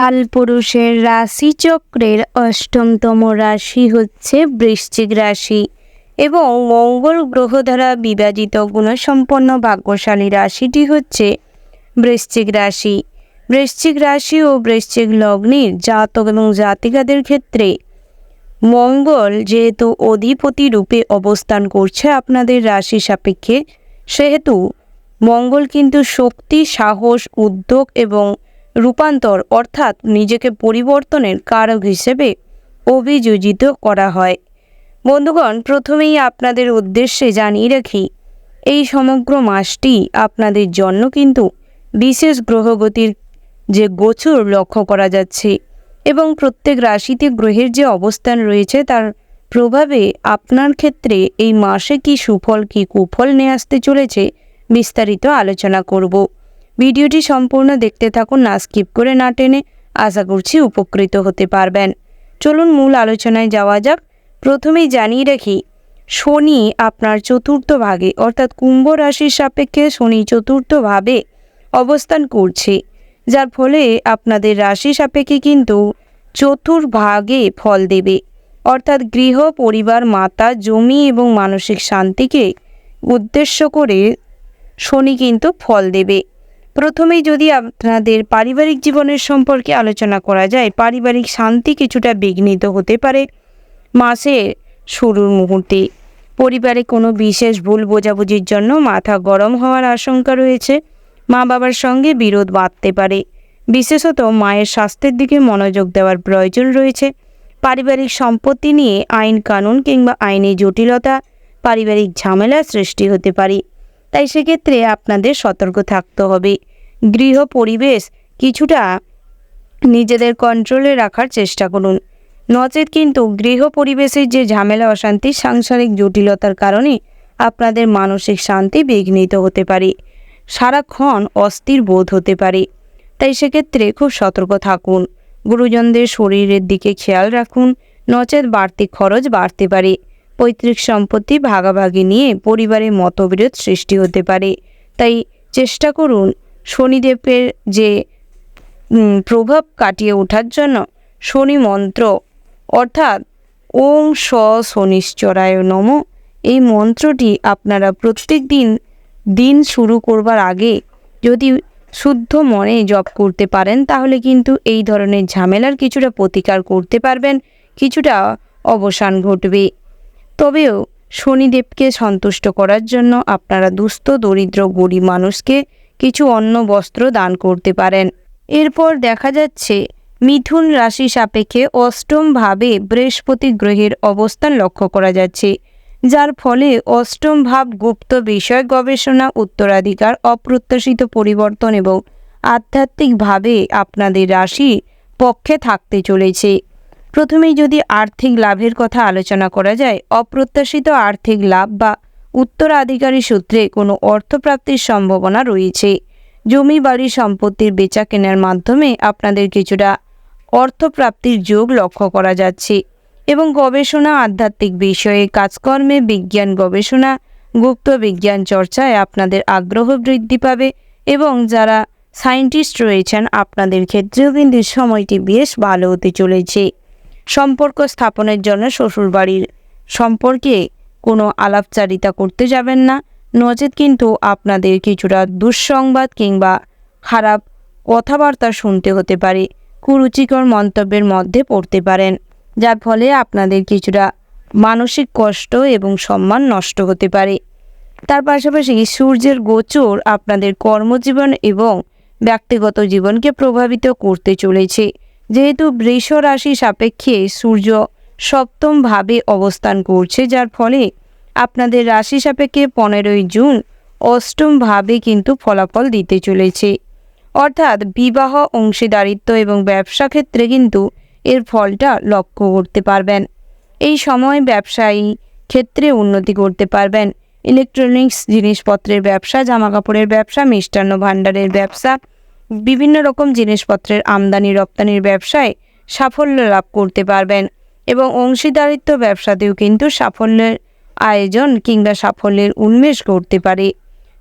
কালপুরুষের রাশিচক্রের অষ্টমতম রাশি হচ্ছে বৃশ্চিক রাশি এবং মঙ্গল গ্রহ দ্বারা বিভাজিত গুণসম্পন্ন ভাগ্যশালী রাশিটি হচ্ছে বৃশ্চিক রাশি। বৃশ্চিক রাশি ও বৃশ্চিক লগ্নের জাতক এবং জাতিকাদের ক্ষেত্রে মঙ্গল যেহেতু অধিপতি রূপে অবস্থান করছে আপনাদের রাশি সাপেক্ষে, সেহেতু মঙ্গল কিন্তু শক্তি, সাহস, উদ্যোগ এবং রূপান্তর অর্থাৎ নিজেকে পরিবর্তনের কারক হিসেবে অভিযোজিত করা হয়। বন্ধুগণ, প্রথমেই আপনাদের উদ্দেশ্যে জানিয়ে রাখি, এই সমগ্র মাসটি আপনাদের জন্য কিন্তু বিশেষ গ্রহগতির যে গোচর লক্ষ্য করা যাচ্ছে এবং প্রত্যেক রাশিতে গ্রহের যে অবস্থান রয়েছে তার প্রভাবে আপনার ক্ষেত্রে এই মাসে কি সুফল, কি কুফল নিয়ে আসতে চলেছে বিস্তারিত আলোচনা করব। ভিডিওটি সম্পূর্ণ দেখতে থাকুন, না স্কিপ করে না টেনে আশা করছি উপকৃত হতে পারবেন। চলুন মূল আলোচনায় যাওয়া যাক। প্রথমেই জানিয়ে রাখি, শনি আপনার চতুর্থ ভাগে, অর্থাৎ কুম্ভ রাশির সাপেক্ষে শনি চতুর্থভাবে অবস্থান করছে, যার ফলে আপনাদের রাশি সাপেক্ষে কিন্তু চতুর্ভাগে ফল দেবে। অর্থাৎ গৃহ, পরিবার, মাতা, জমি এবং মানসিক শান্তিকে উদ্দেশ্য করে শনি কিন্তু ফল দেবে। প্রথমেই যদি আপনাদের পারিবারিক জীবনের সম্পর্কে আলোচনা করা যায়, পারিবারিক শান্তি কিছুটা বিঘ্নিত হতে পারে। মাসের শুরুর মুহূর্তে পরিবারে কোনো বিশেষ ভুল বোঝাবুঝির জন্য মাথা গরম হওয়ার আশঙ্কা রয়েছে। মা বাবার সঙ্গে বিরোধ বাঁধতে পারে। বিশেষত মায়ের স্বাস্থ্যের দিকে মনোযোগ দেওয়ার প্রয়োজন রয়েছে। পারিবারিক সম্পত্তি নিয়ে আইন কানুন কিংবা আইনি জটিলতা, পারিবারিক ঝামেলা সৃষ্টি হতে পারে। তাই সেক্ষেত্রে আপনাদের সতর্ক থাকতে হবে। গৃহ পরিবেশ কিছুটা নিজেদের কন্ট্রোলে রাখার চেষ্টা করুন। নচেত কিন্তু গৃহ পরিবেশের যে ঝামেলা, অশান্তি, সাংসারিক জটিলতার কারণে আপনাদের মানসিক শান্তি বিঘ্নিত হতে পারে। সারাক্ষণ অস্থির বোধ হতে পারে। তাই সেক্ষেত্রে খুব সতর্ক থাকুন। গুরুজনদের শরীরের দিকে খেয়াল রাখুন। নচেত বাড়তি খরচ বাড়তে পারে। পৈতৃক সম্পত্তি ভাগাভাগি নিয়ে পরিবারে মতবিরোধ সৃষ্টি হতে পারে। তাই চেষ্টা করুন শনিদেবের যে প্রভাব কাটিয়ে ওঠার জন্য শনি মন্ত্র, অর্থাৎ ওম স শনিশ্চরায় নম। এই মন্ত্রটি আপনারা প্রত্যেক দিন দিন শুরু করবার আগে যদি শুদ্ধ মনে জপ করতে পারেন, তাহলে কিন্তু এই ধরনের ঝামেলার কিছুটা প্রতিকার করতে পারবেন, কিছুটা অবসান ঘটবে। তবেও শনিদেবকে সন্তুষ্ট করার জন্য আপনারা দুস্থ, দরিদ্র, গরিব মানুষকে কিছু অন্য বস্ত্র দান করতে পারেন। এরপর দেখা যাচ্ছে, মিথুন রাশি সাপেক্ষে অষ্টম ভাবে বৃহস্পতি গ্রহের অবস্থান লক্ষ্য করা যাচ্ছে, যার ফলে অষ্টম ভাব গুপ্ত বিষয় গবেষণা, উত্তরাধিকার, অপ্রত্যাশিত পরিবর্তন এবং আধ্যাত্মিকভাবে আপনাদের রাশি পক্ষে থাকতে চলেছে। প্রথমেই যদি আর্থিক লাভের কথা আলোচনা করা যায়, অপ্রত্যাশিত আর্থিক লাভ বা উত্তরাধিকারী সূত্রে কোনো অর্থপ্রাপ্তির সম্ভাবনা রয়েছে। জমি, বাড়ি সম্পত্তির বেচা কেনার মাধ্যমে আপনাদের কিছুটা অর্থপ্রাপ্তির যোগ লক্ষ্য করা যাচ্ছে এবং গবেষণা আধ্যাত্মিক বিষয়ে কাজকর্মে বিজ্ঞান গবেষণা, গুপ্ত বিজ্ঞান চর্চায় আপনাদের আগ্রহ বৃদ্ধি পাবে এবং যারা সায়েন্টিস্ট রয়েছেন, আপনাদের ক্ষেত্রেও কিন্তু সময়টি বেশ ভালো হতে চলেছে। সম্পর্ক স্থাপনের জন্য শ্বশুরবাড়ির সম্পর্কে কোনো আলাপচারিতা করতে যাবেন না। নচেত কিন্তু আপনাদের কিছুটা দুঃসংবাদ কিংবা খারাপ কথাবার্তা শুনতে হতে পারে, কুরুচিকর মন্তব্যের মধ্যে পড়তে পারেন, যার ফলে আপনাদের কিছুটা মানসিক কষ্ট এবং সম্মান নষ্ট হতে পারে। তার পাশাপাশি সূর্যের গোচর আপনাদের কর্মজীবন এবং ব্যক্তিগত জীবনকে প্রভাবিত করতে চলেছে। যেহেতু বৃষ রাশি সাপেক্ষে সূর্য সপ্তমভাবে অবস্থান করছে, যার ফলে আপনাদের রাশি সাপেক্ষে পনেরোই জুন অষ্টমভাবে কিন্তু ফলাফল দিতে চলেছে। অর্থাৎ বিবাহ, অংশীদারিত্ব এবং ব্যবসা ক্ষেত্রে কিন্তু এর ফলটা লক্ষ্য করতে পারবেন। এই সময় ব্যবসায়ী ক্ষেত্রে উন্নতি করতে পারবেন। ইলেকট্রনিক্স, জিনিসপত্রের ব্যবসা, জামাকাপড়ের ব্যবসা, মিষ্টান্ন ভাণ্ডারের ব্যবসা বিভিন্ন রকম জিনিসপত্রের আমদানি, রপ্তানির ব্যবসায় সাফল্য লাভ করতে পারবেন এবং অংশীদারিত্ব ব্যবসাতেও কিন্তু সাফল্যের আয়োজন কিংবা সাফল্যের উন্মেষ করতে পারে।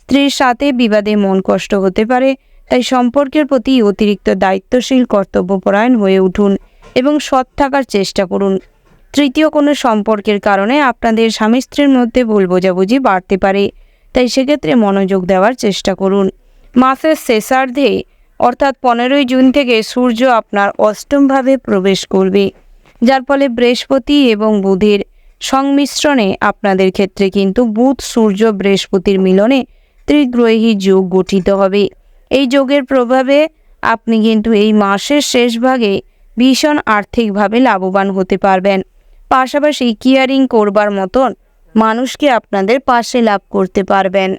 স্ত্রীর সাথে বিবাদে মন কষ্ট হতে পারে, তাই সম্পর্কের প্রতি অতিরিক্ত দায়িত্বশীল কর্তব্যপরায়ণ হয়ে উঠুন এবং সৎ থাকার চেষ্টা করুন। তৃতীয় কোনো সম্পর্কের কারণে আপনাদের স্বামী স্ত্রীর মধ্যে ভুল বোঝাবুঝি বাড়তে পারে, তাই সেক্ষেত্রে মনোযোগ দেওয়ার চেষ্টা করুন। মাসের শেষার্ধে অর্থাৎ পনেরোই জুন থেকে সূর্য আপনার অষ্টমভাবে প্রবেশ করবে, যার ফলে বৃহস্পতি এবং বুধের সংমিশ্রণে আপনাদের ক্ষেত্রে কিন্তু বুধ, সূর্য, বৃহস্পতির মিলনে ত্রিগ্রহী যোগ গঠিত হবে। এই যোগের প্রভাবে আপনি কিন্তু এই মাসের শেষ ভাগে ভীষণ আর্থিকভাবে লাভবান হতে পারবেন। পাশাপাশি কেয়ারিং করবার মতন মানুষকে আপনাদের পাশে লাভ করতে পারবেন।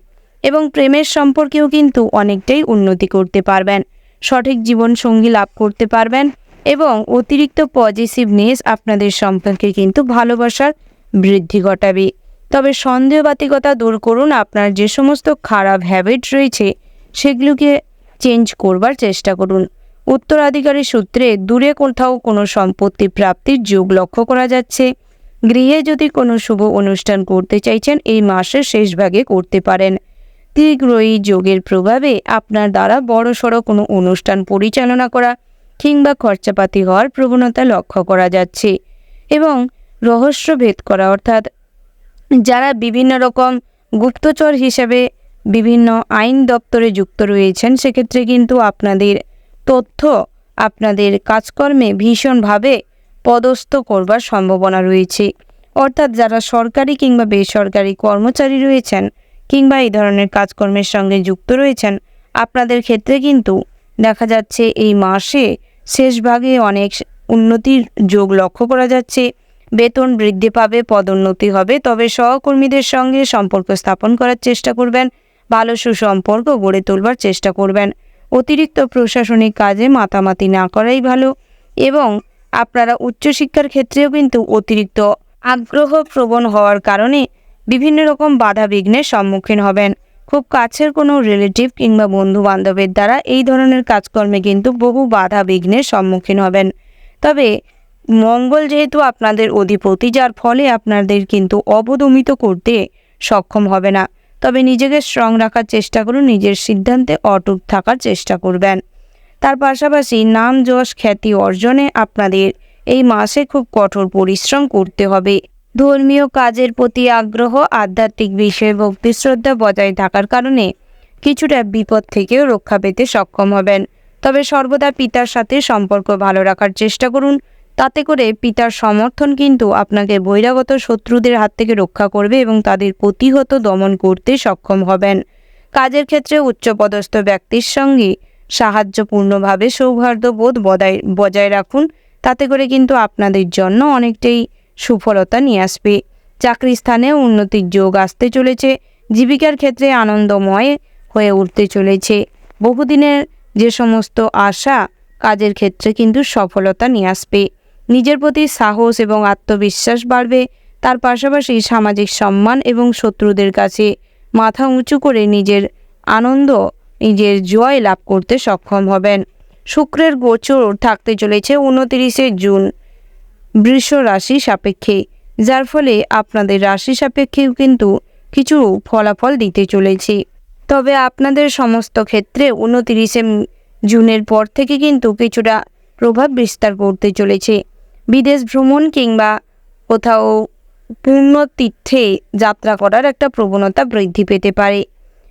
এবং প্রেমের সম্পর্কেও কিন্তু অনেকটাই উন্নতি করতে পারবেন। সঠিক জীবনসঙ্গী লাভ করতে পারবেন এবং অতিরিক্ত পজিটিভনেস আপনাদের সম্পর্কে কিন্তু ভালোবাসার বৃদ্ধি ঘটাবে। তবে সন্দেহবাতিকতা দূর করুন, আপনার যে সমস্ত খারাপ হ্যাবিট রয়েছে সেগুলোকে চেঞ্জ করবার চেষ্টা করুন। উত্তরাধিকারী সূত্রে দূরে কোথাও কোনো সম্পত্তি প্রাপ্তির যোগ লক্ষ্য করা যাচ্ছে। গৃহে যদি কোনো শুভ অনুষ্ঠান করতে চাইছেন, এই মাসের শেষ ভাগে করতে পারেন। তীগ্রয়ী যোগের প্রভাবে আপনার দ্বারা বড়সড় কোনো অনুষ্ঠান পরিচালনা করা কিংবা খরচাপাতি হওয়ার প্রবণতা লক্ষ্য করা যাচ্ছে এবং রহস্য ভেদ করা, অর্থাৎ যারা বিভিন্ন রকম গুপ্তচর হিসেবে বিভিন্ন আইন দপ্তরে যুক্ত রয়েছেন, সেক্ষেত্রে কিন্তু আপনাদের তথ্য, আপনাদের কাজকর্মে ভীষণভাবে পদস্থ করবার সম্ভাবনা রয়েছে। অর্থাৎ যারা সরকারি কিংবা বেসরকারি কর্মচারী রয়েছেন কিংবা এই ধরনের কাজকর্মের সঙ্গে যুক্ত রয়েছেন, আপনাদের ক্ষেত্রে কিন্তু দেখা যাচ্ছে এই মাসে শেষ ভাগে অনেক উন্নতির যোগ লক্ষ্য করা যাচ্ছে। বেতন বৃদ্ধি পাবে, পদোন্নতি হবে, তবে সহকর্মীদের সঙ্গে সম্পর্ক স্থাপন করার চেষ্টা করবেন, ভালো সুসম্পর্ক গড়ে তোলবার চেষ্টা করবেন। অতিরিক্ত প্রশাসনিক কাজে মাতামাতি না করাই ভালো এবং আপনারা উচ্চশিক্ষার ক্ষেত্রেও কিন্তু অতিরিক্ত আগ্রহ প্রবণ হওয়ার কারণে বিভিন্ন রকম বাধা বিঘ্নের সম্মুখীন হবেন। খুব কাছের কোনো রিলেটিভ কিংবা বন্ধু বান্ধবের দ্বারা এই ধরনের কাজকর্মে কিন্তু বহু বাধা বিঘ্নের সম্মুখীন হবেন। তবে মঙ্গল যেহেতু আপনাদের অধিপতি, যার ফলে আপনাদের কিন্তু অবদমিত করতে সক্ষম হবে না। তবে নিজেকে স্ট্রং রাখার চেষ্টা করুন, নিজের সিদ্ধান্তে অটুট থাকার চেষ্টা করবেন। তার পাশাপাশি নাম, যশ, খ্যাতি অর্জনে আপনাদের এই মাসে খুব কঠোর পরিশ্রম করতে হবে। ধর্মীয় কাজের প্রতি আগ্রহ, আধ্যাত্মিক বিষয়ে ভক্তি, শ্রদ্ধা বজায় থাকার কারণে কিছুটা বিপদ থেকেও রক্ষা পেতে সক্ষম হবেন। তবে সর্বদা পিতার সাথে সম্পর্ক ভালো রাখার চেষ্টা করুন। তাতে করে পিতার সমর্থন কিন্তু আপনাকে বহিরাগত শত্রুদের হাত থেকে রক্ষা করবে এবং তাদের প্রতিহত দমন করতে সক্ষম হবেন। কাজের ক্ষেত্রে উচ্চপদস্থ ব্যক্তির সঙ্গে সাহায্যপূর্ণভাবে সৌহার্দ্যবোধ বজায় বজায় রাখুন। তাতে করে কিন্তু আপনাদের জন্য অনেকটাই সুফলতা নিয়ে আসবে। চাকরি স্থানে উন্নতির যোগ আসতে চলেছে। জীবিকার ক্ষেত্রে আনন্দময় হয়ে উঠতে চলেছে। বহুদিনের যে সমস্ত আশা, কাজের ক্ষেত্রে কিন্তু সফলতা নিয়ে আসবে। নিজের প্রতি সাহস এবং আত্মবিশ্বাস বাড়বে। তার পাশাপাশি সামাজিক সম্মান এবং শত্রুদের কাছে মাথা উঁচু করে নিজের আনন্দ, নিজের জয় লাভ করতে সক্ষম হবেন। শুক্রের গোচর থাকতে চলেছে উনতিরিশে জুন। বৃষ রাশি সাপেক্ষে, যার ফলে আপনাদের রাশি সাপেক্ষেও কিন্তু কিছু ফলাফল দিতে চলেছে। তবে আপনাদের সমস্ত ক্ষেত্রে উনতিরিশে জুনের পর থেকে কিন্তু কিছুটা প্রভাব বিস্তার করতে চলেছে। বিদেশ ভ্রমণ কিংবা কোথাও পূর্ণ তীর্থে যাত্রা করার একটা প্রবণতা বৃদ্ধি পেতে পারে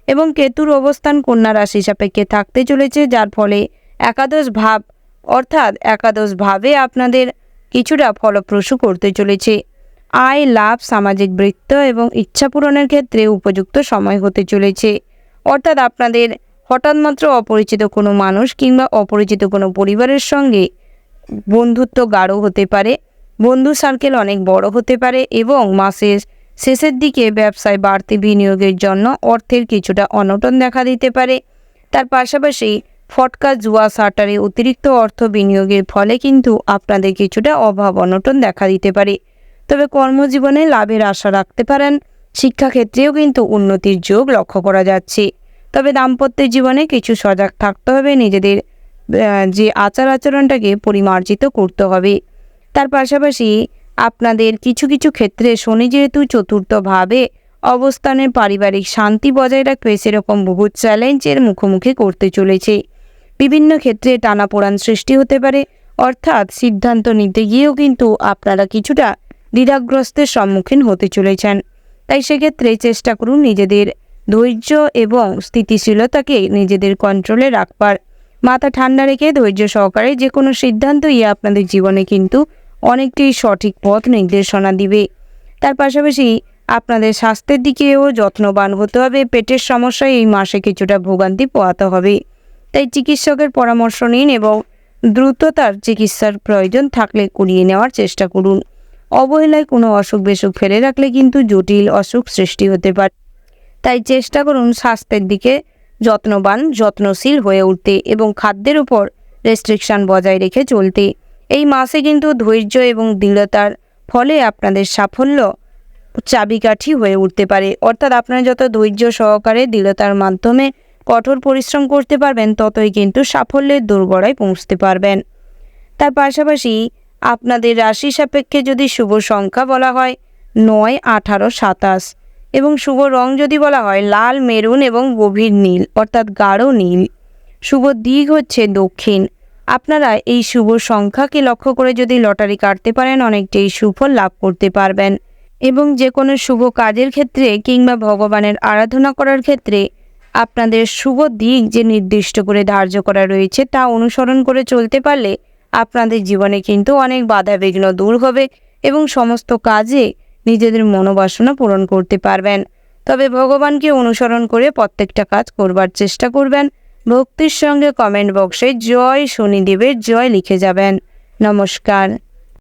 এবং কেতুর অবস্থান কন্যা রাশি সাপেক্ষে থাকতে চলেছে, যার ফলে একাদশ ভাব অর্থাৎ একাদশ ভাবে আপনাদের কিছুটা ফলপ্রসূ করতে চলেছে। আয়, লাভ, সামাজিক বৃত্ত এবং ইচ্ছা পূরণের ক্ষেত্রে উপযুক্ত সময় হতে চলেছে। অর্থাৎ আপনাদের হঠাৎ মাত্র অপরিচিত কোনো মানুষ কিংবা অপরিচিত কোনো পরিবারের সঙ্গে বন্ধুত্ব গাঢ় হতে পারে, বন্ধু সার্কেল অনেক বড় হতে পারে এবং মাসের শেষের দিকে ব্যবসায় বাড়তি বিনিয়োগের জন্য অর্থের কিছুটা অনটন দেখা দিতে পারে। তার পাশাপাশি ফটকা, জুয়া, সাটারে অতিরিক্ত অর্থ বিনিয়োগের ফলে কিন্তু আপনাদের কিছুটা অভাব অনটন দেখা দিতে পারে। তবে কর্মজীবনে লাভের আশা রাখতে পারেন, শিক্ষাক্ষেত্রেও কিন্তু উন্নতির যোগ লক্ষ্য করা যাচ্ছে। তবে দাম্পত্যের জীবনে কিছু সজাগ থাকতে হবে নিজেদের যে আচার আচরণটাকে পরিমার্জিত করতে হবে। তার পাশাপাশি আপনাদের কিছু কিছু ক্ষেত্রে শনি যেহেতু চতুর্থভাবে অবস্থানের পারিবারিক শান্তি বজায় রাখবে, সেরকম বহু চ্যালেঞ্জের মুখোমুখি করতে চলেছে। বিভিন্ন ক্ষেত্রে টানাপোড়ান সৃষ্টি হতে পারে। অর্থাৎ সিদ্ধান্ত নিতে গিয়েও কিন্তু আপনারা কিছুটা দ্বিধাগ্রস্তের সম্মুখীন হতে চলেছেন। তাই সেক্ষেত্রে চেষ্টা করুন নিজেদের ধৈর্য এবং স্থিতিশীলতাকে নিজেদের কন্ট্রোলে রাখবার। মাথা ঠান্ডা রেখে ধৈর্য সহকারে যে কোনো সিদ্ধান্তই আপনাদের জীবনে কিন্তু অনেকটি সঠিক পথ নির্দেশনা দিবে। তার পাশাপাশি আপনাদের স্বাস্থ্যের দিকেও যত্নবান হতে হবে। পেটের সমস্যায় এই মাসে কিছুটা ভোগান্তি পোয়াতে হবে। তাই চিকিৎসকের পরামর্শ নিন এবং দ্রুততার চিকিৎসার প্রয়োজন থাকলে করিয়ে নেওয়ার চেষ্টা করুন। অবহেলায় কোনো অসুখ বেসুখ ফেলে রাখলে কিন্তু জটিল অসুখ সৃষ্টি হতে পারে। তাই চেষ্টা করুন স্বাস্থ্যের দিকে যত্নবান, যত্নশীল হয়ে উঠতে এবং খাদ্যের উপর রেস্ট্রিকশন বজায় রেখে চলতে। এই মাসে কিন্তু ধৈর্য এবং দৃঢ়তার ফলে আপনাদের সাফল্য চাবিকাঠি হয়ে উঠতে পারে। অর্থাৎ আপনারা যত ধৈর্য সহকারে দৃঢ়তার মাধ্যমে কঠোর পরিশ্রম করতে পারবেন, ততই কিন্তু সাফল্যের দোরগড়ায় পৌঁছতে পারবেন। তার পাশাপাশি আপনাদের রাশি সাপেক্ষে যদি শুভ সংখ্যা বলা হয়, নয়, আঠারো, সাতাশ এবং শুভ রং যদি বলা হয়, লাল, মেরুন এবং গভীর নীল, অর্থাৎ গাঢ় নীল। শুভ দিক হচ্ছে দক্ষিণ। আপনারা এই শুভ সংখ্যাকে লক্ষ্য করে যদি লটারি কাটতে পারেন, অনেকটাই সুফল লাভ করতে পারবেন। এবং যে কোনো শুভ কাজের ক্ষেত্রে কিংবা ভগবানের আরাধনা করার ক্ষেত্রে আপনাদের শুভ দিক যে নির্দিষ্ট করে ধার্য করা রয়েছে তা অনুসরণ করে চলতে পারলে আপনাদের জীবনে কিন্তু অনেক বাধা বিঘ্ন দূর হবে এবং সমস্ত কাজে নিজেদের মনোবাসনা পূরণ করতে পারবেন। তবে ভগবানকে অনুসরণ করে প্রত্যেকটা কাজ করবার চেষ্টা করবেন। ভক্তির সঙ্গে কমেন্ট বক্সে জয় শনিদেবের জয় লিখে যাবেন। নমস্কার।